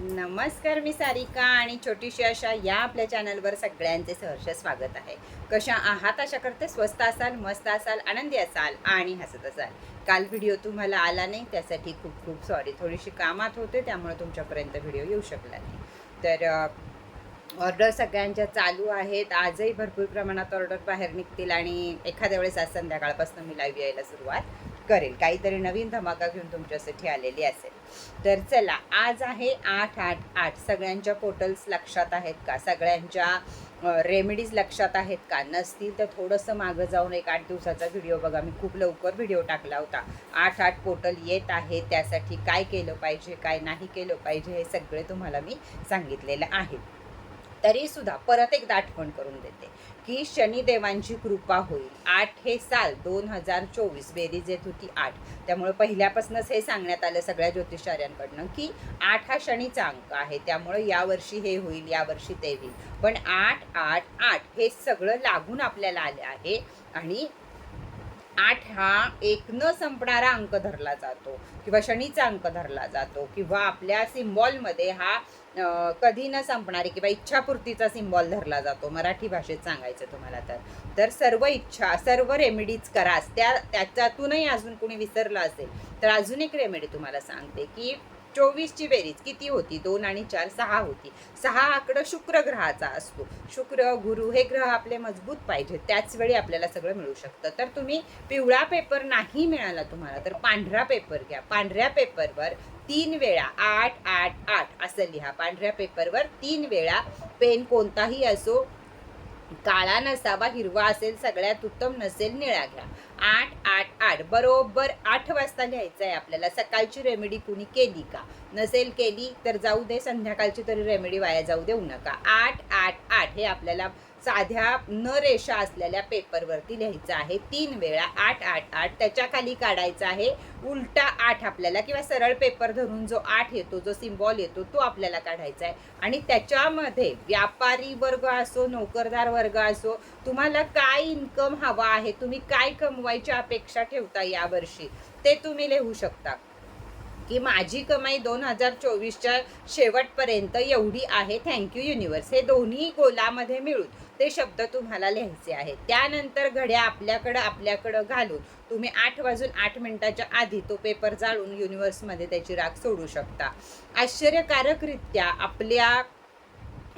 नमस्कार मी सारिका आणि छोटीशी अशा या आपल्या चॅनलवर सगळ्यांचे सहर्ष स्वागत आहे. कशा आहात? अशा करते स्वस्त असाल मस्त असाल आनंदी असाल आणि हसत असाल. काल व्हिडिओ तुम्हाला आला नाही त्यासाठी खूप खूप सॉरी थोडीशी कामात होते त्यामुळे तुमच्यापर्यंत व्हिडिओ येऊ शकला नाही. तर ऑर्डर सगळ्यांच्या चालू आहेत. आजही भरपूर प्रमाणात ऑर्डर बाहेर निघतील आणि एखाद्या वेळेस आज संध्याकाळपासून मी लाईव्ह यायला सुरुवात. करेल. काहीतरी नवीन धमाका घेऊन तुमच्यासाठी आलेली असेल. तर चला आज आहे आठ आठ आठ. सगळ्यांच्या पोर्टल्स लक्षात आहेत का? सगळ्यांच्या रेमेडीज लक्षात आहेत का? नसतील तर थोडंसं मागं जाऊन एक आठ दिवसाचा व्हिडिओ बघा. मी खूप लवकर व्हिडिओ टाकला होता. आठ आठ पोर्टल येत आहे. त्यासाठी काय केलं पाहिजे काय नाही केलं पाहिजे हे सगळे तुम्हाला मी सांगितलेलं आहे. तरीसुद्धा परत एकदा आठवण करून देते की शनिदेवांची कृपा होईल. आठ हे साल दोन हजार चोवीस बेरीज येत होती आठ. त्यामुळे पहिल्यापासूनच हे सांगण्यात आलं सगळ्या ज्योतिषाऱ्यांकडनं की आठ हा शनीचा अंक आहे. त्यामुळे यावर्षी हे होईल यावर्षी ते होईल. पण आठ आठ आठ हे सगळं लागून आपल्याला आले आहे आणि आठ हा एक न संपणारा अंक धरला जातो किंवा शनीचा अंक धरला जातो किंवा आपल्या सिम्बॉलमध्ये हा कधी न संपणारी किंवा इच्छापूर्तीचा सिम्बॉल धरला जातो. मराठी भाषेत सांगायचं तुम्हाला तर. तर सर्व इच्छा सर्व रेमेडीज करा. त्या त्याच्यातूनही अजून कोणी विसरलं असेल तर अजून एक रेमेडी तुम्हाला सांगते की चोवीसची बेरीज किती होती? दोन आणि चार सहा होती. सहा आकडं शुक्र ग्रहाचा असतो. शुक्र गुरु हे ग्रह आपले मजबूत पाहिजे त्याच वेळी आपल्याला सगळं मिळू शकतं. तर तुम्ही पिवळा पेपर नाही मिळाला तुम्हाला तर पांढरा पेपर घ्या. पांढऱ्या पेपरवर तीन वेळा आठ आठ आठ असं लिहा. पांढऱ्या पेपरवर तीन वेळा पेन कोणताही असो काळा नसावा हिरवा असेल सगळ्यात उत्तम नसेल निळा घ्या. आठ आठ आठ. बरोबर आठ वाजता लिहायचं आहे आपल्याला. सकाळची रेमेडी कुणी केली का? नसेल केली तर जाऊ दे. संध्याकाळची तरी रेमेडी वाया जाऊ देऊ नका. आठ आठ आठ हे आपल्याला साध्या न रेषा असलेल्या पेपरवरती लिहायचं आहे. तीन वेळा आठ आठ आठ. त्याच्याखाली काढायचा आहे. उलटा आठ आपल्याला किंवा सरळ पेपर धरून जो आठ येतो जो सिम्बॉल येतो तो आपल्याला काढायचा आहे. आणि त्याच्यामध्ये व्यापारी वर्ग असो नोकरदार वर्ग असो तुम्हाला काय इन्कम हवा आहे तुम्ही काय कमवायची अपेक्षा ठेवता यावर्षी ते तुम्ही लिहू शकता. की माझी कमाई दोन हजार चोवीसच्या शेवटपर्यंत एवढी आहे. थँक्यू युनिवर्स हे दोन्ही गोलामध्ये मिळून ते शब्द तुम्हाला लिहायचे आहेत. त्यानंतर घड्या आपल्याकडं आपल्याकडं घालून तुम्ही आठ वाजून आठ मिनिटाच्या आधी तो पेपर जाळून युनिवर्समध्ये त्याची राख सोडू शकता. आश्चर्यकारकरित्या आपल्या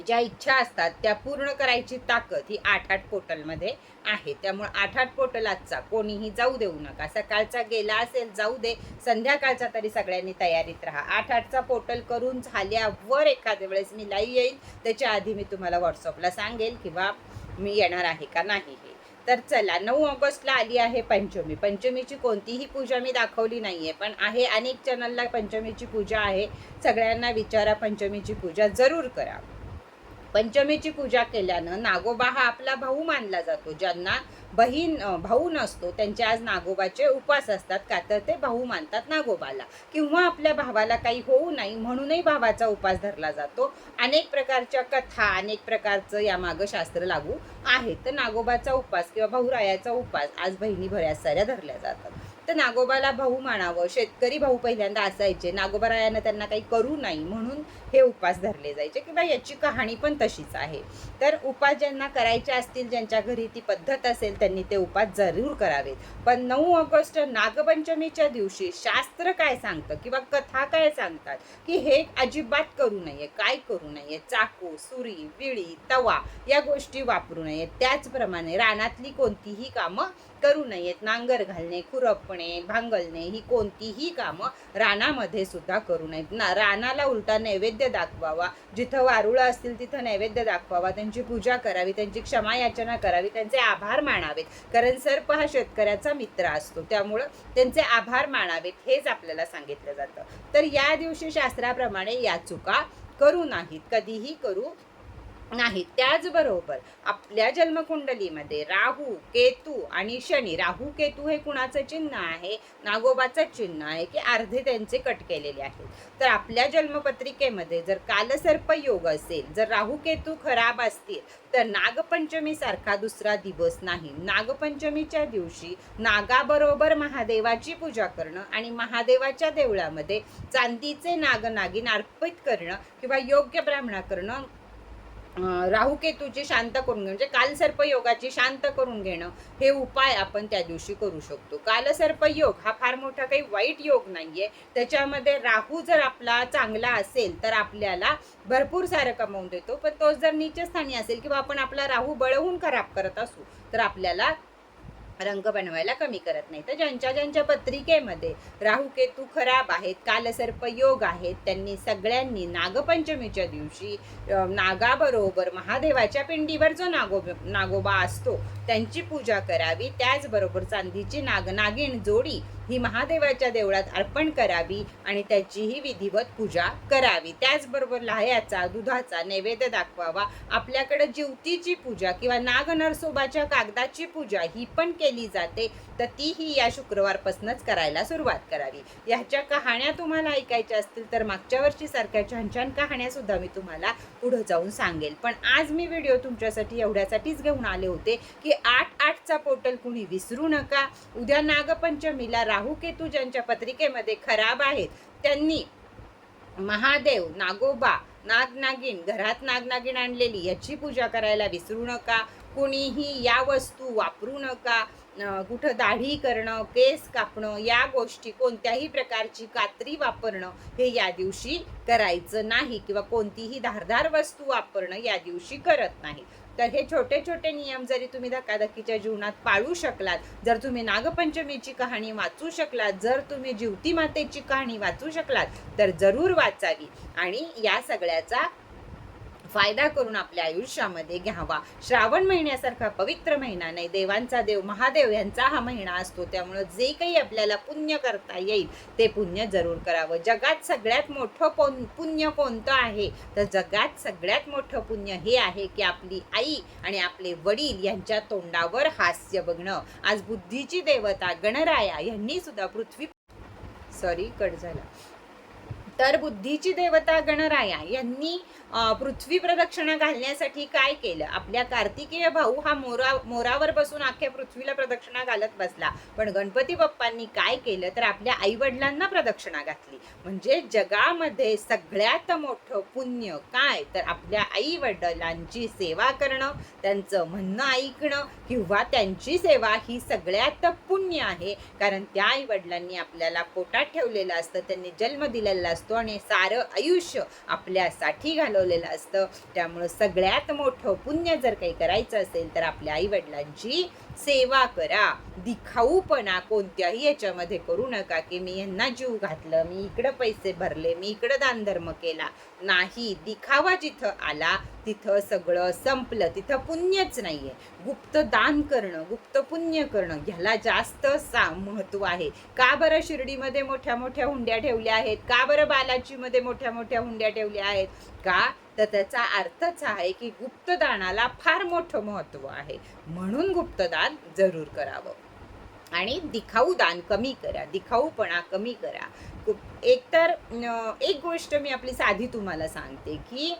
ज्या इच्छा असतात त्या पूर्ण करायची ताकद ही आठ आठ पोर्टलमध्ये आहे. त्यामुळे आठ आठ पोटल आजचा कोणीही जाऊ देऊ नका. सकाळचा गेला असेल जाऊ दे. संध्याकाळचा तरी सगळ्यांनी तयारीत राहा. आठ आठचा पोर्टल करून झाल्यावर एखाद्या वेळेस मी लाईव्ह येईल. त्याच्या आधी मी तुम्हाला व्हॉट्सअपला सांगेल किंवा मी येणार आहे का नाही हे. तर चला नऊ ऑगस्टला आली आहे पंचमी. पंचमीची कोणतीही पूजा मी दाखवली नाही आहे पण आहे अनेक चॅनलला पंचमीची पूजा आहे. सगळ्यांना विचारा पंचमीची पूजा जरूर करा. पंचमीची पूजा केल्यानं नागोबा हा आपला भाऊ मानला जातो ज्यांना बहीण भाऊ नसतो त्यांचे आज नागोबाचे उपास असतात का तर ते भाऊ मानतात नागोबाला. किंवा आपल्या भावाला काही होऊ नाही म्हणूनही भावाचा उपास धरला जातो. अनेक प्रकारच्या कथा अनेक प्रकारचं यामागं शास्त्र लागू आहे. तर नागोबाचा उपास किंवा भाऊरायाचा उपास आज बहिणी बऱ्याच साऱ्या धरल्या जातात. तर नागोबाला भाऊ मानावं शेतकरी भाऊ पहिल्यांदा असायचे. नागोबारायानं त्यांना काही करू नाही म्हणून हे उपास धरले जायचे. किंवा याची कहाणी पण तशीच आहे. तर उपास ज्यांना करायचे असतील ज्यांच्या घरी ती पद्धत असेल त्यांनी ते उपास जरूर करावेत. पण नऊ ऑगस्ट नागपंचमीच्या दिवशी शास्त्र काय सांगतं किंवा कथा काय सांगतात की हे अजिबात करू नये काय करू नये चाकू सुरी विळी तवा या गोष्टी वापरू नयेत त्याचप्रमाणे रानातली कोणतीही कामं करू नयेत. नांगर घालणे खुरपणे भांगलणे ही कोणतीही कामं रानामध्ये सुद्धा करू नयेत. ना रानाला उलटा नैवेद्य दाखवावा. जिथं वारुळं असतील तिथं नैवेद्य दाखवावा. त्यांची पूजा करावी त्यांची क्षमा याचना करावी त्यांचे आभार मानावेत. कारण सर्प हा शेतकऱ्याचा मित्र असतो. त्यामुळं त्यांचे आभार मानावेत हेच आपल्याला सांगितलं जातं. तर या दिवशी शास्त्राप्रमाणे या चुका करू नाहीत. कधीही करू नाही त्याचबरोबर आपल्या जन्मकुंडलीमध्ये राहू केतू आणि शनी राहू केतू हे कुणाचं चिन्ह आहे? नागोबाचं चिन्ह आहे की अर्धे त्यांचे कट केलेले आहेत? तर आपल्या जन्मपत्रिकेमध्ये जर कालसर्प योग असेल जर राहू केतू खराब असतील तर नागपंचमीसारखा दुसरा दिवस नाही. नागपंचमीच्या दिवशी नागाबरोबर महादेवाची पूजा करणं आणि महादेवाच्या देवळामध्ये चांदीचे नागनागिन अर्पित करणं किंवा योग्य ब्राह्मणा करणं राहू केतूची शांत करून घेणं म्हणजे कालसर्प योगाची शांत करून घेणं हे उपाय आपण त्या दिवशी करू शकतो. कालसर्प योग हा फार मोठा काही वाईट योग नाहीये. त्याच्यामध्ये राहू जर आपला चांगला असेल तर आपल्याला भरपूर सारं कमवून देतो. पण तोच जर नीचस्थानी असेल किंवा आपण आपला राहू बळवून खराब करत असू तर आपल्याला रंग बनवायला कमी करत नाही. तर ज्यांच्या ज्यांच्या पत्रिकेमध्ये राहू केतू खराब आहेत कालसर्प योग आहेत त्यांनी सगळ्यांनी नागपंचमीच्या दिवशी नागाबरोबर महादेवाच्या पिंडीवर जो नागो नागोबा असतो त्यांची पूजा करावी. त्याचबरोबर चांदीची नाग नागिण जोडी ही महादेवाच्या देवळात अर्पण करावी आणि त्याचीही विधिवत पूजा करावी. त्याचबरोबर लाह्याचा दुधाचा नैवेद्य दाखवावा. आपल्याकडे जिवतीची पूजा किंवा नागनरसोबाच्या कागदाची पूजा ही पण केली जाते तर तीही या शुक्रवारपासूनच करायला सुरुवात करावी. ह्याच्या कहाण्या तुम्हाला ऐकायच्या असतील तर मागच्या वर्षी सारख्या छान छान कहाण्यासुद्धा मी तुम्हाला पुढं जाऊन सांगेल. पण आज मी व्हिडिओ तुमच्यासाठी एवढ्यासाठीच घेऊन आले होते की आठ आठचा पोर्टल कुणी विसरू नका. उद्या नागपंचमीला राहुकेतू ज्यांच्या पत्रिकेमध्ये खराब आहेत त्यांनी महादेव नागोबा नागनागिन घरात नागनागिन आणलेली याची पूजा करायला विसरू नका. कुणीही या वस्तू वापरू नका. कुठं दाढी करणं केस कापणं या गोष्टी कोणत्याही प्रकारची कात्री वापरणं हे या दिवशी करायचं नाही किंवा कोणतीही धारदार वस्तू वापरणं या दिवशी करत नाही. तर हे छोटे छोटे नियम जरी तुम्ही धकाधकीच्या जीवनात पाळू शकलात जर तुम्ही नागपंचमीची कहाणी वाचू शकलात जर तुम्ही जिवती मातेची कहाणी वाचू शकलात तर जरूर वाचावी. आणि या सगळ्याचा फायदा करून आपल्या आयुष्यामध्ये घ्यावा. श्रावण महिन्यासारखा पवित्र महिना नाही. देवांचा देव महादेव यांचा हा महिना असतो. त्यामुळं जे काही आपल्याला पुण्य करता येईल ते पुण्य जरूर करावं. जगात सगळ्यात मोठं कोण पुण्य कोणतं आहे? तर जगात सगळ्यात मोठं पुण्य हे आहे की आपली आई आणि आपले वडील यांच्या तोंडावर हास्य बघणं. आज बुद्धीची देवता गणराया यांनी सुद्धा पृथ्वी सॉरी कट झाला. तर बुद्धीची देवता गणराया यांनी पृथ्वी प्रदक्षिणा घालण्यासाठी काय केलं? आपल्या कार्तिकेय भाऊ हा मोरा मोरावर बसून अख्ख्या पृथ्वीला प्रदक्षिणा घालत बसला. पण गणपती बाप्पांनी काय केलं? तर आपल्या आईवडिलांना प्रदक्षिणा घातली. म्हणजे जगामध्ये सगळ्यात मोठं पुण्य काय? तर आपल्या आई वडिलांची सेवा करणं त्यांचं म्हणणं ऐकणं किंवा त्यांची सेवा ही सगळ्यात पुण्य आहे. कारण त्या आई वडिलांनी आपल्याला पोटात ठेवलेलं असतं त्यांनी जन्म दिलेला असतो. आणि सारं आयुष्य आपल्यासाठी घालवलेलं असतं. त्यामुळं सगळ्यात मोठं पुण्य जर काही करायचं असेल तर आपल्या आईवडिलांची सेवा करा. दिखाऊपणा कोणत्याही याच्यामध्ये करू नका की मी यांना जीव घातलं मी इकडं पैसे भरले मी इकडं दानधर्म केला. नाही दिखावा जिथं आला तिथं सगळं संपलं. तिथं पुण्यच नाही आहे गुप्त दान करणं गुप्त पुण्य करणं ह्याला जास्त सा महत्त्व आहे. का बरं शिर्डीमध्ये मोठ्या मोठ्या हुंड्या ठेवल्या आहेत? का बरं बालाजीमध्ये मोठ्या मोठ्या हुंड्या ठेवल्या आहेत? का तर त्याचा अर्थच आहे की गुप्तदानाला फार मोठं महत्त्व आहे. म्हणून गुप्तदान जरूर करावं. आणि दिखाऊ दान कमी करा दिखाऊपणा कमी करा. एकतर एक गोष्ट मी आपली साधी तुम्हाला सांगते की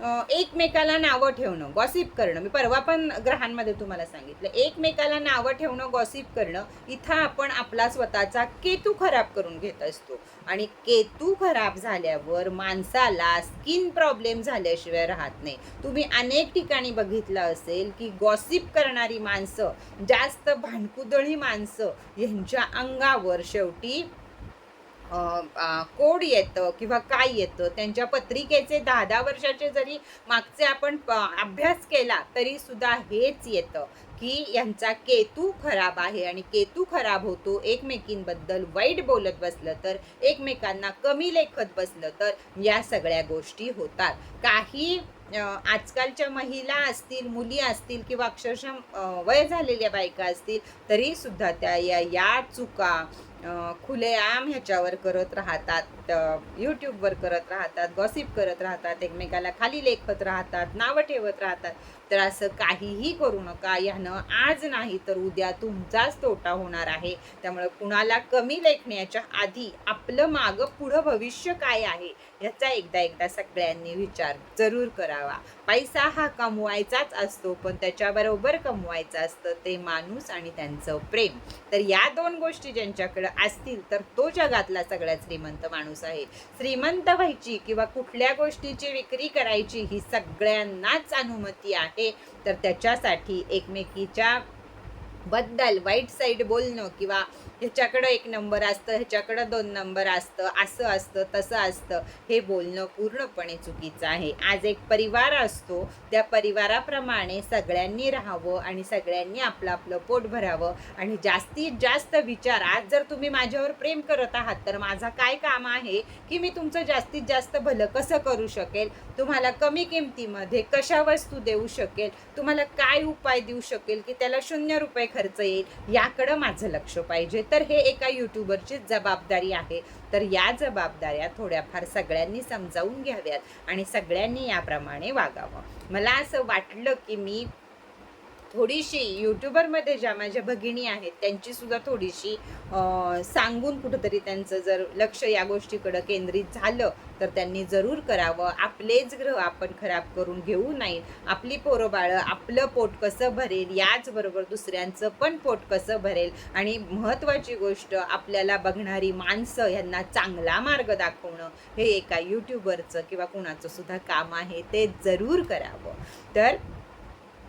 एकमेकाला नावं ठेवणं गॉसिप करणं. मी परवा पण ग्रहांमध्ये तुम्हाला सांगितलं. एकमेकाला नावं ठेवणं गॉसिप करणं इथं आपण आपला स्वतःचा केतू खराब करून घेत असतो. आणि केतू खराब झाल्यावर माणसाला स्किन प्रॉब्लेम झाल्याशिवाय राहत नाही. तुम्ही अनेक ठिकाणी बघितलं असेल की गॉसिप करणारी माणसं जास्त भांडकुदळी माणसं यांच्या अंगावर शेवटी कोड येतं किंवा काय येतं त्यांच्या पत्रिकेचे दहा दहा वर्षाचे जरी मागचे आपण प- अभ्यास केला तरी सुद्धा हेच येतं की यांचा केतू खराब आहे आणि केतू खराब होतो एकमेकींबद्दल वाईट बोलत बसलं तर एकमेकांना कमी लेखत बसलं तर या सगळ्या गोष्टी होतात. काही आजकालच्या महिला असतील मुली असतील किंवा अक्षरशः वय झालेल्या बायका असतील तरीसुद्धा त्या या या चुका खुलेआम ह्याच्यावर करत राहतात यूट्यूबवर करत राहतात गॉसिप करत राहतात एकमेकाला खाली लेखत राहतात नावं ठेवत राहतात. तर असं काहीही करू नका यानं आज नाही तर उद्या तुमचाच तोटा होणार आहे. त्यामुळे कुणाला कमी लेखण्याच्या आधी आपलं मागं पुढं भविष्य काय आहे? ह्याचा एकदा एकदा सगळ्यांनी विचार जरूर करावा. पैसा हा कमवायचाच असतो पण त्याच्याबरोबर कमवायचं असतं ते माणूस आणि त्यांचं प्रेम. तर या दोन गोष्टी ज्यांच्याकडं असतील तर तो जगातला सगळ्यात श्रीमंत माणूस आहे. श्रीमंत व्हायची किंवा कुठल्या गोष्टीची विक्री करायची ही सगळ्यांनाच अनुमती आहे. तर त्याच्यासाठी एकमेकीच्या बद्दल वाईट साईड बोलणं किंवा ह्याच्याकडं एक नंबर असतं ह्याच्याकडं दोन नंबर असतं असं असतं तसं असतं हे बोलणं पूर्णपणे चुकीचं आहे. आज एक परिवार असतो त्या परिवाराप्रमाणे सगळ्यांनी राहावं आणि सगळ्यांनी आपलं आपलं पोट भरावं आणि जास्तीत जास्त विचार आज जर तुम्ही माझ्यावर प्रेम करत आहात तर माझा काय काम आहे की मी तुमचं जास्तीत जास्त भलं कसं करू शकेल? तुम्हाला कमी किमतीमध्ये कशा वस्तू देऊ शकेल? तुम्हाला काय उपाय देऊ शकेल की त्याला शून्य रुपये खर्च येईल? याकडं माझं लक्ष पाहिजे. तर हे एका यूट्यूबरची जबाबदारी आहे. तर या जबाबदाऱ्या थोड्याफार सगळ्यांनी समजावून घ्याव्यात आणि सगळ्यांनी याप्रमाणे वागावं. मला असं वाटलं की मी थोडीशी यूट्यूबरमध्ये ज्या माझ्या भगिनी आहेत त्यांची सुद्धा थोडीशी सांगून कुठंतरी त्यांचं जर लक्ष या गोष्टीकडं केंद्रित झालं तर त्यांनी जरूर करावं. आपलेच ग्रह आपण खराब करून घेऊ नये. आपली पोरं बाळं आपलं पोट कसं भरेल याचबरोबर दुसऱ्यांचं पण पोट कसं भरेल. आणि महत्त्वाची गोष्ट आपल्याला बघणारी माणसं यांना चांगला मार्ग दाखवणं हे एका यूट्यूबरचं किंवा कुणाचं सुद्धा काम आहे ते जरूर करावं. तर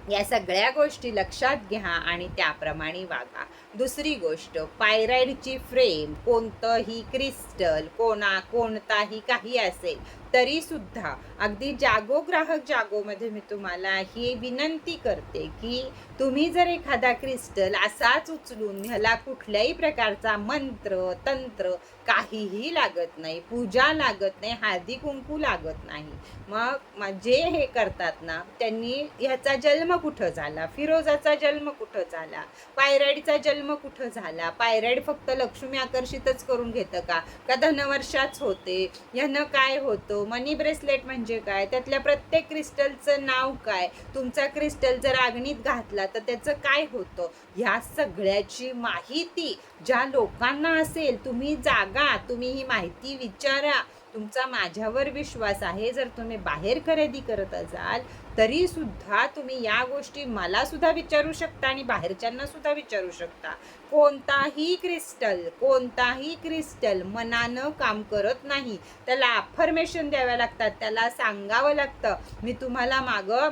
या सगळ्या गोष्टी लक्षात घ्या आणि त्याप्रमाणे वागा. दुसरी गोष्ट पायराईडची फ्रेम कोणतंही क्रिस्टल कोणा कोणताही काही असेल तरी सुद्धा अगदी जागो ग्राहक जागोमध्ये मी तुम्हाला ही विनंती करते की तुम्ही जर एखादा क्रिस्टल असाच उचलून ह्याला कुठल्याही प्रकारचा मंत्र तंत्र काहीही लागत नाही पूजा लागत नाही हळदी कुंकू लागत नाही. मग जे हे करतात ना त्यांनी ह्याचा जन्म कुठं झाला? फिरोजाचा जन्म कुठं झाला? पायराईडचा जन्म कुठं झाला? पायराईड फक्त लक्ष्मी आकर्षितच करून घेतं का? का धनवर्षाच होते? ह्यानं काय होतं? मनी ब्रेसलेट म्हणजे काय? त्यातल्या प्रत्येक क्रिस्टलचं नाव काय? तुमचा क्रिस्टल जर अग्नीत घातला तर त्याचं काय होतं? ह्या सगळ्याची माहिती ज्या लोकांना असेल तुम्ही जागा तुम्ही ही माहिती विचारा. तुमचा माझ्यावर विश्वास आहे. जर तुम्ही बाहेर खरेदी करत असाल तरी सुद्धा तुम्ही या गोष्टी मला सुद्धा विचारू शकता आणि बाहेरच्यांना सुद्धा विचारू शकता. कोणताही क्रिस्टल कोणताही क्रिस्टल मनानं काम करत नाही. त्याला अफर्मेशन द्याव्या लागतात. त्याला सांगावं लागतं. मी तुम्हाला मागं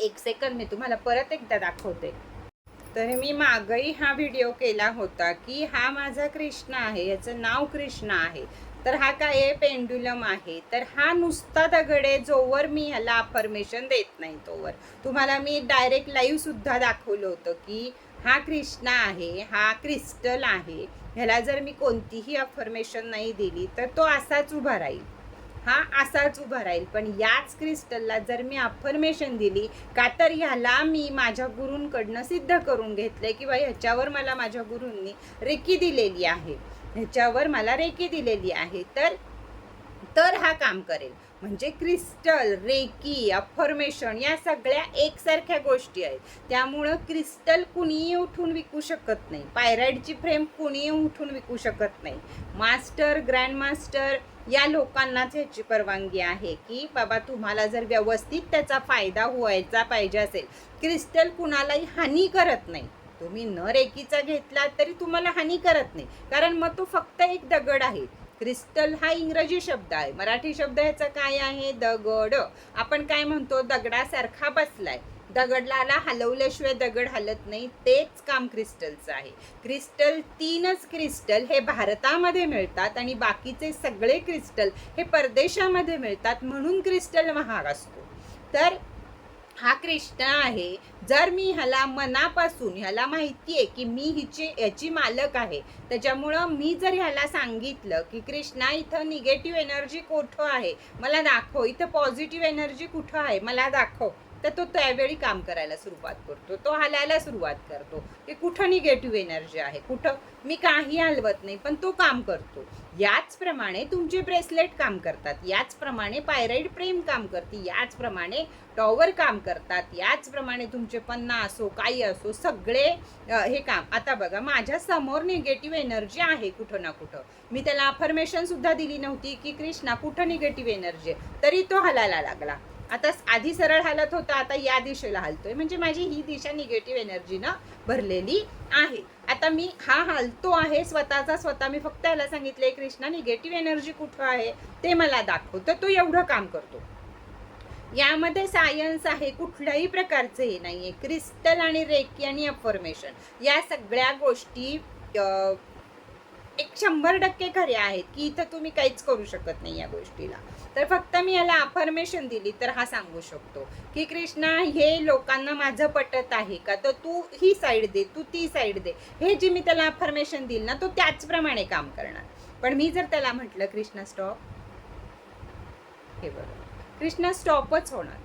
एक सेकंद मी तुम्हाला परत एकदा दाखवते. तर मी मागही हा व्हिडिओ केला होता की हा माझा कृष्ण आहे. याचं नाव कृष्ण आहे. तर हा काय आहे? पेंडुलम आहे. तर हा नुसता दगड आहे जोवर मी ह्याला अफर्मेशन देत नाही तोवर. तुम्हाला मी डायरेक्ट लाईव्ह सुद्धा दाखवलं होतं की हा कृष्णा आहे हा क्रिस्टल आहे. ह्याला जर मी कोणतीही अफर्मेशन नाही दिली तर तो असाच उभा राहील. हा असाच उभा राहील. पण याच क्रिस्टलला जर मी अफर्मेशन दिली का तर ह्याला मी माझ्या गुरूंकडनं सिद्ध करून घेतलं आहे किंवा ह्याच्यावर मला माझ्या गुरूंनी रेकी दिलेली आहे. ह्याच्यावर मला रेकी दिलेली आहे. तर तर हा काम करेल. म्हणजे क्रिस्टल रेकी अफर्मेशन या सगळ्या एकसारख्या गोष्टी आहेत. त्यामुळं क्रिस्टल कुणीही उठून विकू शकत नाही. पायराईडची फ्रेम कुणीही उठून विकू शकत नाही. मास्टर ग्रँड मास्टर या लोकांनाच ह्याची परवानगी आहे की बाबा तुम्हाला जर व्यवस्थित त्याचा फायदा व्हायचा पाहिजे असेल क्रिस्टल कुणालाही हानी करत नाही. तुम्ही न रेकीचा घेतला तरी तुम्हाला हानी करत नाही. कारण मग तो फक्त एक दगड आहे. क्रिस्टल हा इंग्रजी शब्द आहे. मराठी शब्द ह्याचा काय आहे? दगड. आपण काय म्हणतो? दगडासारखा बसलाय. दगडाला हलवल्याशिवाय दगड हलत नाही. तेच काम क्रिस्टलचं आहे. क्रिस्टल तीनच क्रिस्टल हे भारतामध्ये मिळतात आणि बाकीचे सगळे क्रिस्टल हे परदेशामध्ये मिळतात म्हणून क्रिस्टल महाग असतो. तर हा कृष्ण आहे. जर मी ह्याला मनापासून ह्याला माहिती आहे की मी हिची याची मालक आहे त्याच्यामुळं मी जर ह्याला सांगितलं की कृष्णा इथं निगेटिव्ह एनर्जी कुठं आहे? मला दाखव. इथं पॉझिटिव्ह एनर्जी कुठं आहे? मला दाखव. तर तो त्यावेळी काम करायला सुरुवात करतो. तो हलायला सुरुवात करतो. की कुठं निगेटिव्ह एनर्जी आहे? कुठं? मी काही हलवत नाही पण तो काम करतो. याचप्रमाणे तुमचे ब्रेसलेट काम करतात. याचप्रमाणे पायराईड प्रेम काम करते. याचप्रमाणे टॉवर काम करतात. याचप्रमाणे तुमचे पन्ना असो काही असो सगळे हे काम. आता बघा माझ्यासमोर निगेटिव्ह एनर्जी आहे कुठं ना कुठं. मी त्याला अफर्मेशन सुद्धा दिली नव्हती की कृष्णा कुठं निगेटिव्ह एनर्जी तरी तो हलायला लागला. आता आधी सरळ हालत होता आता या दिशेला हलतोय. म्हणजे माझी ही दिशा निगेटिव्ह एनर्जीनं भरलेली आहे. आता मी हा हालतो आहे स्वतःचा स्वतः मी फक्त याला सांगितलंय कृष्णा निगेटिव्ह एनर्जी कुठं आहे? ते मला दाखव तर तो एवढं काम करतो. यामध्ये सायन्स आहे कुठल्याही प्रकारचं हे नाही आहे क्रिस्टल आणि रेकी आणि अफॉर्मेशन या सगळ्या गोष्टी एक शंभर टक्के खऱ्या आहेत की इथं तुम्ही काहीच करू शकत नाही या गोष्टीला. तर फक्त मी याला अफर्मेशन दिली तर हा सांगू शकतो की कृष्णा हे लोकांना माझं पटत आहे का? तर तू ही साईड दे तू ती साईड दे. हे जे मी त्याला अफर्मेशन दिल ना तो त्याचप्रमाणे काम करणार. पण मी जर त्याला म्हटलं कृष्णा स्टॉप हे बरोबर कृष्णा स्टॉपच होणार.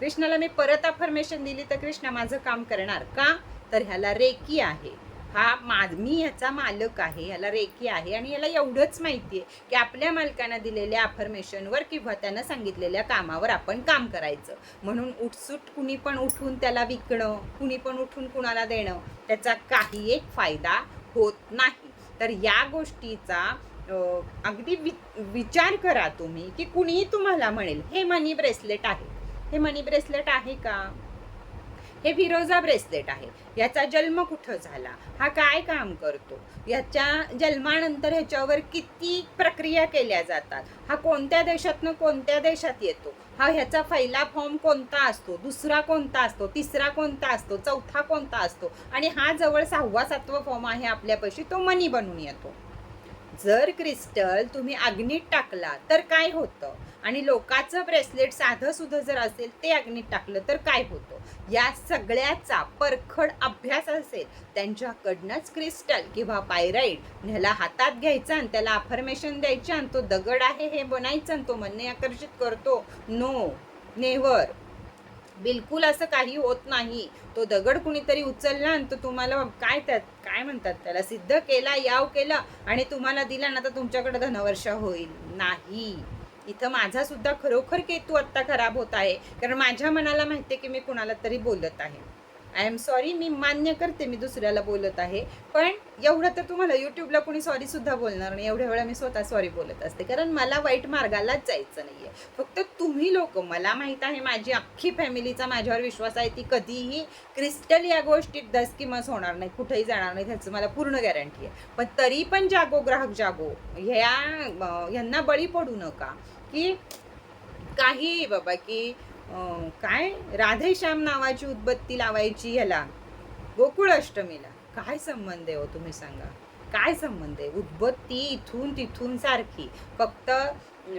कृष्णाला मी परत अफर्मेशन दिली तर कृष्णा माझं काम करणार का? तर ह्याला रेकी आहे. हा मा मी याचा मालक आहे ह्याला रेकी आहे आणि याला एवढंच माहिती आहे की आपल्या मालकांना दिलेल्या अफर्मेशनवर किंवा त्यानं सांगितलेल्या कामावर आपण काम करायचं. म्हणून उठसूट कुणी पण उठून त्याला विकणं कुणी पण उठून कुणाला देणं त्याचा काही एक फायदा होत नाही. तर या गोष्टीचा अगदी वि विचार करा तुम्ही की कुणीही तुम्हाला म्हणेल हे मनी ब्रेसलेट आहे. हे मनी ब्रेसलेट आहे का? हे फिरोजा ब्रेसलेट आहे. याचा जन्म कुठं झाला? हा काय काम करतो? याच्या जन्मानंतर ह्याच्यावर किती प्रक्रिया केल्या जातात? हा कोणत्या देशातनं कोणत्या देशात येतो? हा ह्याचा पहिला फॉर्म कोणता असतो? दुसरा कोणता असतो? तिसरा कोणता असतो? चौथा कोणता असतो? आणि हा जवळ सहावा सातवा फॉर्म आहे आपल्यापाशी तो मनी बनून येतो. जर क्रिस्टल तुम्ही अग्नीत टाकला तर काय होतं? आणि लोकाचं ब्रेसलेट साधं सुद्धा जर असेल ते अग्नीत टाकलं तर काय होतं? या सगळ्याचा परखड अभ्यास असेल त्यांच्याकडनंच क्रिस्टल किंवा पायराईड ह्याला हातात घ्यायचा आणि त्याला अफर्मेशन द्यायचं आणि तो दगड आहे हे बनायचं आणि तो म्हणणे आकर्षित करतो. नो नेवर बिलकुल असं काही होत नाही. तो दगड कुणीतरी उचलला आणि तो तुम्हाला काय त्यात काय म्हणतात त्याला सिद्ध केला याव केला आणि तुम्हाला दिला ना तर तुमच्याकडे धनवर्षा होईल. नाही. इथं माझा सुद्धा खरोखर केतू आत्ता खराब होत आहे. कारण माझ्या मनाला माहिती आहे की मी कुणाला तरी बोलत आहे. आय एम सॉरी मी मान्य करते मी दुसऱ्याला बोलत आहे. पण एवढं तर तुम्हाला यूट्यूबला कोणी सॉरीसुद्धा बोलणार नाही. एवढ्या वेळा मी स्वतः सॉरी बोलत असते. कारण मला वाईट मार्गालाच जायचं नाही आहे फक्त तुम्ही लोक मला माहीत आहे माझी अख्खी फॅमिलीचा माझ्यावर विश्वास आहे ती कधीही क्रिस्टल या गोष्टीत धसकिमस होणार नाही कुठेही जाणार नाही त्याचं मला पूर्ण गॅरंटी आहे. पण तरी पण जागो ग्राहक जागो ह्या ह्यांना बळी पडू नका. की काही बाबा की काय? राधेश्याम नावाची उदबत्ती लावायची ह्याला. गोकुळ अष्टमीला. काय संबंध आहे हो तुम्ही सांगा? काय संबंध आहे? उदबत्ती इथून तिथून सारखी. फक्त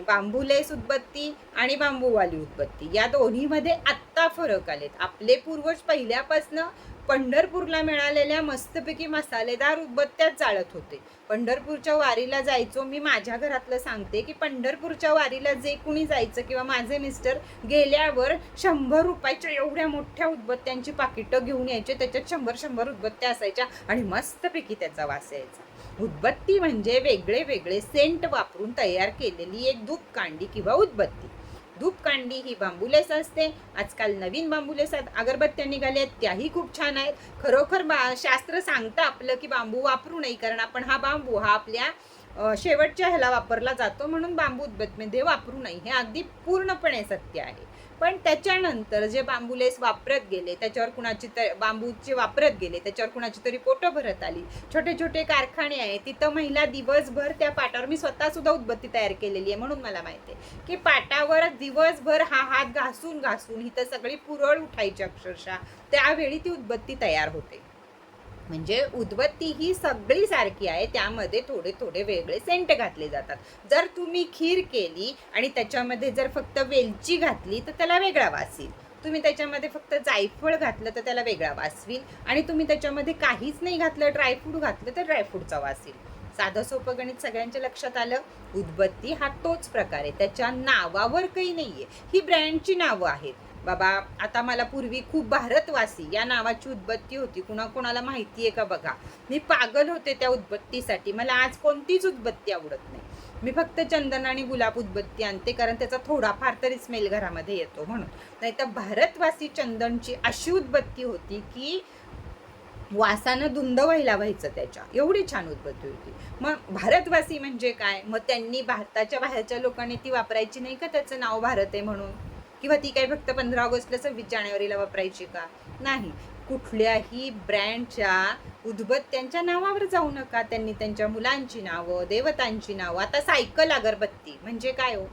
बांबूलेस उदबत्ती आणि बांबूवाली उदबत्ती. या दोन्हीमध्ये आत्ता फरक आलेत. आपले पूर्वज पहिल्यापासनं पंढरपूरला मिळालेल्या मस्तपैकी मसालेदार उदबत्त्याच जाळत होते. पंढरपूरच्या वारीला जायचो मी माझ्या घरातलं सांगते की पंढरपूरच्या वारीला जे कुणी जायचं किंवा माझे मिस्टर गेल्यावर शंभर रुपयाच्या एवढ्या मोठ्या उदबत्त्यांची पाकिटं घेऊन यायचे त्याच्यात शंभर शंभर उदबत्त्या असायच्या आणि मस्तपैकी त्याचा वास यायचा. उदबत्ती म्हणजे वेगळे वेगळे सेंट वापरून तयार केलेली एक धूप कांडी किंवा उदबत्ती. धूपकांडी ही बांबुलेस असते. आजकाल नवीन बांबुलेस अगरबत्त्या निघाल्या आहेत त्याही खूप छान आहेत. खरोखर बा शास्त्र सांगतं आपलं की बांबू वापरू नये कारण आपण हा बांबू हा आपल्या शेवटच्या ह्याला वापरला जातो म्हणून बांबू उदबत्तीमध्ये म्हणजे वापरू नये हे अगदी पूर्णपणे सत्य आहे. पण त्याच्यानंतर जे बांबुलेस वापरत गेले त्याच्यावर कुणाची तर बांबूचे वापरत गेले त्याच्यावर कुणाची तरी पोटं भरत आली. छोटे छोटे कारखाने आहेत तिथं महिला दिवसभर त्या पाटावर मी स्वतःसुद्धा उदबत्ती तयार केलेली आहे म्हणून मला माहिती आहे. की पाटावर दिवसभर हा हात घासून घासून ही तर सगळी पुरळ उठायची अक्षरशः त्यावेळी ती उदबत्ती तयार होते. म्हणजे उदबत्ती ही सगळी सारखी आहे त्यामध्ये थोडे थोडे वेगळे सेंट घातले जातात. जर तुम्ही खीर केली आणि त्याच्यामध्ये जर फक्त वेलची घातली तर त्याला वेगळा वास येईल. तुम्ही त्याच्यामध्ये फक्त जायफळ घातलं तर त्याला वेगळा वास येईल. आणि तुम्ही त्याच्यामध्ये काहीच नाही घातलं ड्रायफ्रूट घातलं तर ड्रायफ्रूटचा वास येईल. साधं सोपं गणित सगळ्यांच्या लक्षात आलं? उदबत्ती हा तोच प्रकार आहे. त्याच्या नावावर काही नाही आहे ही ब्रँडची नावं आहेत. बाबा आता मला पूर्वी खूप भारतवासी या नावाची उद्बत्ती होती. कुणाकुणाला माहिती आहे का बघा? मी पागल होते त्या उद्बत्तीसाठी. मला आज कोणतीच उद्बत्ती आवडत नाही. मी फक्त चंदन आणि गुलाब उद्बत्ती आणते कारण त्याचा थोडाफार तरी स्मेल घरामध्ये येतो म्हणून. नाही तर भारतवासी चंदनची अशी उद्बत्ती होती की वासानं धुंद व्हायला व्हायचं त्याच्या. एवढी छान उद्बत्ती होती. मग भारतवासी म्हणजे काय? मग त्यांनी भारताच्या बाहेरच्या लोकांनी ती वापरायची नाही का? त्याचं नाव भारत आहे म्हणून. किंवा ती काही फक्त पंधरा ऑगस्टला सव्वीस जानेवारीला वापरायची का? नाही. कुठल्याही ब्रँडच्या उदबत्त्यांच्या नावावर जाऊ नका. त्यांनी त्यांच्या मुलांची नावं देवतांची नावं. आता सायकल अगरबत्ती म्हणजे काय हो?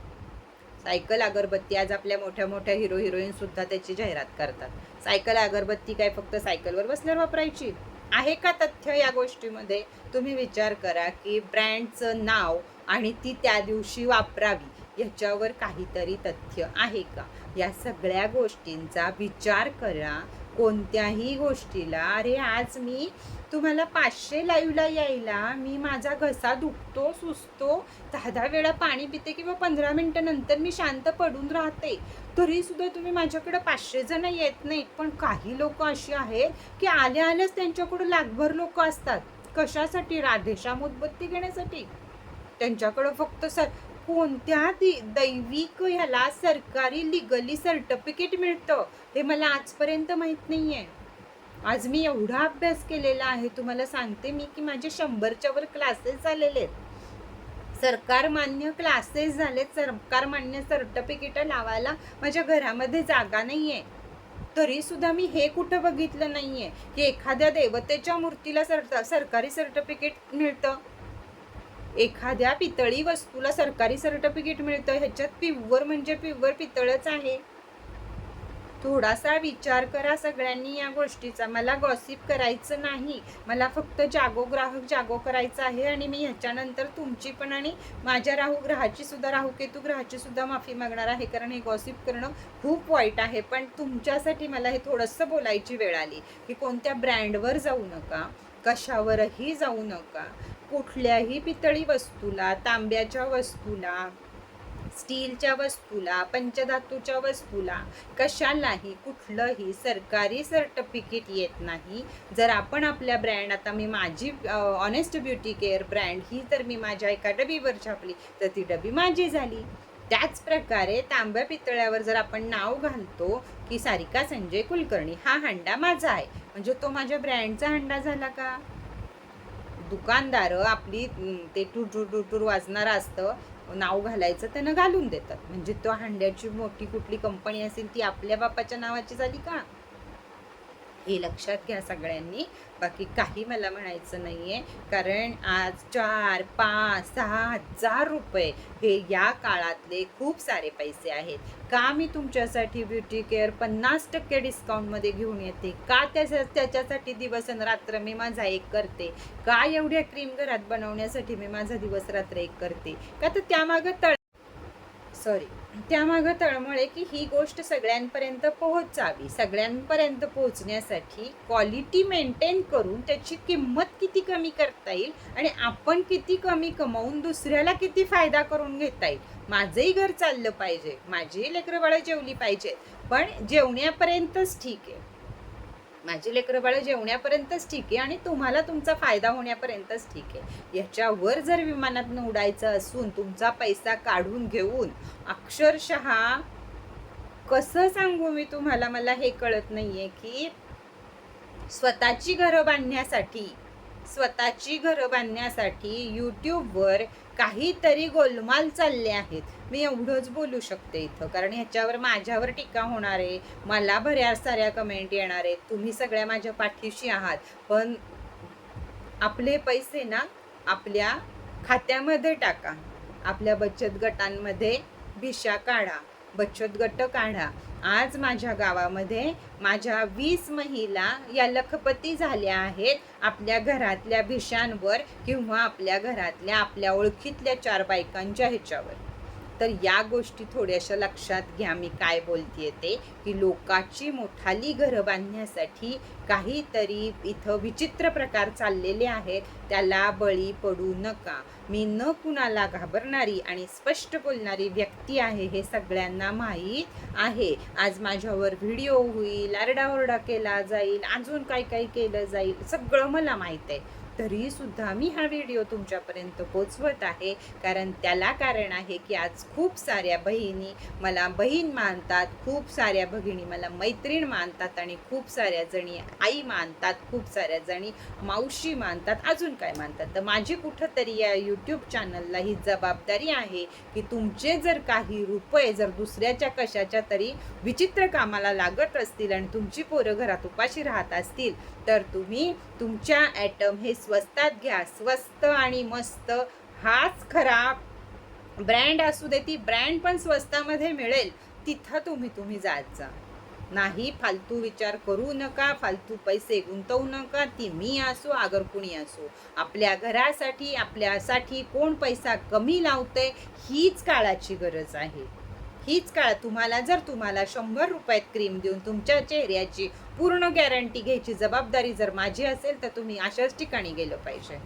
सायकल अगरबत्ती आज आपल्या मोठ्या मोठ्या हिरो हिरोईन सुद्धा त्याची जाहिरात करतात. सायकल अगरबत्ती काय फक्त सायकलवर बसल्यावर वापरायची? आहे का तथ्य या गोष्टीमध्ये? तुम्ही विचार करा की ब्रँडचं नाव आणि ती त्या दिवशी वापरावी. याच्यावर काहीतरी तथ्य आहे का? या सगळ्या गोष्टींचा विचार करा. कोणत्याही गोष्टीला अरे आज मी तुम्हाला पाचशे लाईव्हला यायला मी माझा घसा दुखतो सुचतो दहा दहा वेळा पाणी पिते किंवा पंधरा मिनटं नंतर मी शांत पडून राहते तरी सुद्धा तुम्ही माझ्याकडे पाचशे जण येत नाहीत. पण काही लोक अशी आहेत की आल्या आल्याच त्यांच्याकडे लाखभर लोक असतात. कशासाठी? राधेशा उदबत्ती घेण्यासाठी. त्यांच्याकडं फक्त सर कोणत्या दि दैविक ह्याला सरकारी लिगली सर्टिफिकेट मिळतं हे मला आजपर्यंत माहीत नाही आहे आज मी एवढा अभ्यास केलेला आहे तुम्हाला सांगते मी की माझे शंभरच्या वर क्लासेस झालेले आहेत. सरकार मान्य क्लासेस झालेत सरकार मान्य सर्टिफिकेट लावायला माझ्या घरामध्ये जागा नाही आहे तरी सुद्धा मी हे कुठं बघितलं नाही आहे की एखाद्या देवतेच्या मूर्तीला सर सरकारी सर्टिफिकेट मिळतं? एखाद्या पितळी वस्तूला सरकारी सर्टिफिकेट मिळतं. ह्याच्यात पिव्वर म्हणजे पिव्वर पितळच आहे. थोडासा विचार करा सगळ्यांनी या गोष्टीचा. मला गॉसिप करायचं नाही. मला फक्त जागो ग्राहक जागो करायचं आहे आणि मी ह्याच्यानंतर तुमची पण आणि माझ्या राहू ग्रहाची सुद्धा राहू केतू ग्रहाची सुद्धा माफी मागणार आहे. कारण हे गॉसिप करणं खूप वाईट आहे. पण तुमच्यासाठी मला हे थोडंसं बोलायची वेळ आली की कोणत्या ब्रँडवर जाऊ नका. कशावरही जाऊ नका. कुठल्याही पितळी वस्तूला तांब्याच्या वस्तूला स्टीलच्या वस्तूला पंचधातूच्या वस्तूला कशालाही कुठलंही सरकारी सर्टिफिकेट येत नाही. जर आपण आपल्या ब्रँड आता मी माझी ऑनेस्ट ब्युटी केअर ब्रँड ही तर मी माझ्या एका डबीवर छापली तर ती डबी माझी झाली. त्याच प्रकारे तांब्या पितळ्यावर जर आपण नाव घालतो की सारिका संजय कुलकर्णी हा हंडा माझा आहे. म्हणजे तो माझ्या ब्रँडचा हंडा झाला का? दुकानदार आपली ते टूर टूर टूर टूर वाजणारं असतं नाव घालायचं त्यानं घालून देतात. म्हणजे तो हांड्याची मोठी कुठली कंपनी असेल ती आपल्या बापाच्या नावाची झाली का? हे लक्षात घ्या सगळ्यांनी. बाकी काही मला म्हणायचं नाही आहे कारण आज चार पाच सहा हजार रुपये हे या काळातले खूप सारे पैसे आहेत. का मी तुमच्यासाठी ब्युटी केअर पन्नास टक्के डिस्काउंटमध्ये घेऊन येते? का त्याच्या त्याच्यासाठी दिवस आणि रात्र मी माझा एक करते? का एवढ्या क्रीम घरात बनवण्यासाठी मी माझा दिवस रात्र एक करते? का तर त्यामागं तळ सॉरी त्यामागं तळमळे की ही गोष्ट सगळ्यांपर्यंत पोहोचावी. सगळ्यांपर्यंत पोहोचण्यासाठी क्वालिटी मेंटेन करून त्याची किंमत किती कमी करता येईल आणि आपण किती कमी कमवून दुसऱ्याला किती फायदा करून घेता येईल. माझंही घर चाललं पाहिजे. माझीही लेकरं बाळं जेवली पाहिजेत. पण जेवण्यापर्यंतच ठीक आहे. माझी लेकरं बाळं जेवण्यापर्यंतच ठीक आहे आणि तुम्हाला तुमचा फायदा होण्यापर्यंतच ठीक आहे. याच्यावर जर विमानात उडायचं असून तुमचा पैसा काढून घेऊन अक्षरशः कसं सांगू मी तुम्हाला? मला हे कळत नाही आहे की स्वतःची घरं बांधण्यासाठी स्वतःची घरं बांधण्यासाठी यूट्यूबवर काहीतरी गोलमाल चालले आहेत. मी एवढंच बोलू शकते इथं कारण ह्याच्यावर माझ्यावर टीका होणार आहे. मला बऱ्याच साऱ्या कमेंट येणार आहेत. तुम्ही सगळ्या माझ्या पाठीशी आहात. पण आपले पैसे ना आपल्या खात्यामध्ये टाका. आपल्या बचत गटांमध्ये भिशा काढा. बचत गट काढा. आज माझ्या गावामध्ये माझ्या वीस महिला या लखपती झाल्या आहेत. आपल्या घरातल्या भिशांवर किंवा आपल्या घरातल्या आपल्या ओळखीतल्या चार बायकांच्या ह्याच्यावर. तर या गोष्टी थोड्याशा लक्षात घ्या मी काय बोलतेय ते. की लोकांची मोठाली घरं बांधण्यासाठी काहीतरी इथं विचित्र प्रकार चाललेले आहेत. त्याला बळी पडू नका. मी न कुणाला घाबरणारी आणि स्पष्ट बोलणारी व्यक्ती आहे हे सगळ्यांना माहीत आहे. आज माझ्यावर व्हिडिओ होईल आरडाओरडा केला जाईल अजून काय काय केलं जाईल सगळं मला माहीत आहे. तरी सुद्धा मी हा व्हिडिओ तुमच्यापर्यंत पोचवत आहे. कारण त्याला कारण आहे की आज खूप साऱ्या बहिणी मला बहीण मानतात खूप साऱ्या भगिनी मला मैत्रीण मानतात आणि खूप साऱ्या जणी आई मानतात खूप साऱ्या जणी मावशी मानतात. अजून काय मानतात? तर माझी कुठंतरी या यूट्यूब चॅनलला ही जबाबदारी आहे की तुमचे जर काही रुपये जर दुसऱ्याच्या कशाच्या तरी विचित्र कामाला लागत असतील आणि तुमची पोरं घरात उपाशी राहत असतील तर तुम्ही तुमच्या ॲटम हे स्वस्तात घ्या. स्वस्त आणि मस्त. हाच खरा ब्रँड असू दे ती ब्रँड पण स्वस्तामध्ये मिळेल. तिथं तुम्ही तुम्ही जात जा. नाही फालतू विचार करू नका. फालतू पैसे गुंतवू नका. ती मी असो आगर कुणी असो. आपल्या घरासाठी आपल्यासाठी कोण पैसा कमी लावते हीच काळाची गरज आहे. हीच काळ तुम्हाला जर तुम्हाला शंभर रुपयात क्रीम देऊन तुमच्या चेहऱ्याची पूर्ण गॅरंटी घ्यायची जबाबदारी जर माझी असेल तर तुम्ही अशाच ठिकाणी गेलं पाहिजे.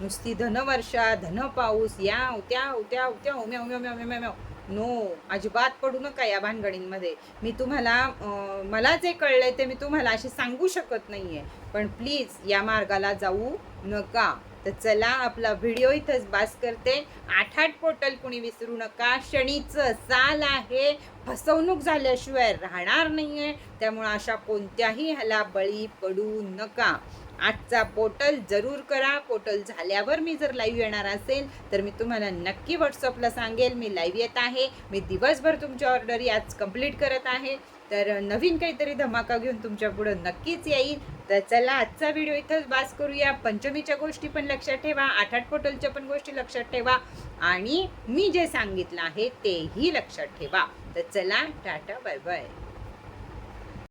नुसती धनवर्षा धन पाऊस या त्या त्या त्या उम्या उम्या उम्या उम्या उम्या नो अजिबात पडू नका या भानगडींमध्ये. मी तुम्हाला मला जे कळलंय ते मी तुम्हाला असे सांगू शकत नाही आहे पण प्लीज या मार्गाला जाऊ नका. तर चला आपला व्हिडिओ इथंच बास करते. आठ आठ पोर्टल कुणी विसरू नका. शनीचं साल आहे. फसवणूक झाल्याशिवाय राहणार नाही आहे त्यामुळं अशा कोणत्याही ह्याला बळी पडू नका. आजचा पोर्टल जरूर करा. पोर्टल झाल्यावर मी जर लाईव्ह येणार असेल तर मी तुम्हाला नक्की व्हॉट्सअपला सांगेल. मी लाईव्ह येत आहे. मी दिवसभर तुमच्या ऑर्डरी आज कंप्लीट करत आहे. तर नवीन काहीतरी धमाका घेऊन तुमच्या पुढं नक्कीच येईल. तर चला आजचा व्हिडिओ इथंच बास करूया. पंचमीच्या गोष्टी पण लक्षात ठेवा आठ आठ पोटलच्या पण गोष्टी लक्षात ठेवा. आणि मी जे सांगितलं आहे तेही लक्षात ठेवा. तर चला टाटा बाय बाय.